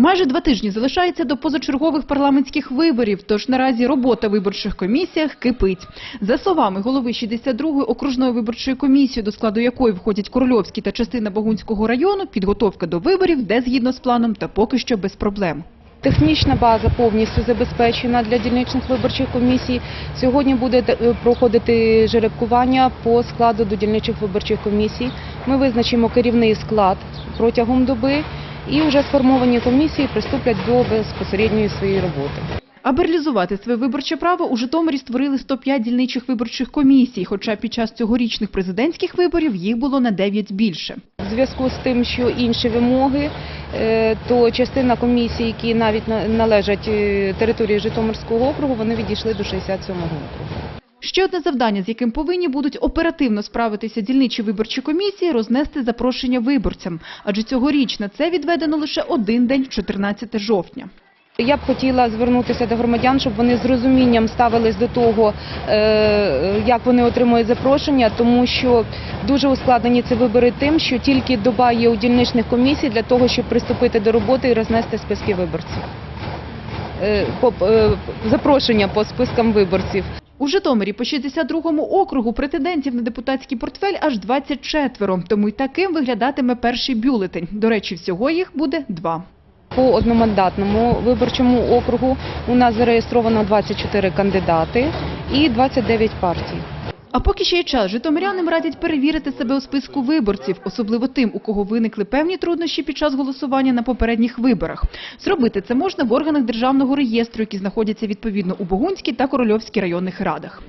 Майже два тижні залишається до позачергових парламентських виборів, тож наразі робота в виборчих комісіях кипить. За словами голови 62-ї окружної виборчої комісії, до складу якої входять Корольовський та частина Багунського району, підготовка до виборів йде згідно з планом та поки що без проблем. Технічна база повністю забезпечена для дільничних виборчих комісій. Сьогодні буде е, проходити жеребкування по складу до дільничних виборчих комісій. Ми визначимо керівний склад протягом доби і вже сформовані комісії приступлять до безпосередньої своєї роботи. Аби реалізувати своє виборче право, у Житомирі створили 105 дільничих виборчих комісій, хоча під час цьогорічних президентських виборів їх було на 9 більше. В зв'язку з тим, що інші вимоги, е, то частина комісій, які навіть на- належать е, території Житомирського округу, вони відійшли до 67-го округу. Ще одне завдання, з яким повинні будуть оперативно справитися дільничі виборчі комісії, рознести запрошення виборцям. Адже цьогоріч на це відведено лише один день, 14 жовтня. Я б хотіла звернутися до громадян, щоб вони з розумінням ставились до того, е, як вони отримують запрошення, тому що дуже ускладнені ці вибори тим, що тільки доба є у дільничних комісій для того, щоб приступити до роботи і рознести списки виборців. Е, е, Запрошення по спискам виборців. У Житомирі по 62-му округу претендентів на депутатський портфель аж 24, тому й таким виглядатиме перший бюлетень. До речі, всього їх буде два. По одномандатному виборчому округу у нас зареєстровано 24 кандидати і 29 партій. А поки ще є час, житомирянам радять перевірити себе у списку виборців, особливо тим, у кого виникли певні труднощі під час голосування на попередніх виборах. Зробити це можна в органах державного реєстру, які знаходяться відповідно у Богунській та Корольовській районних радах.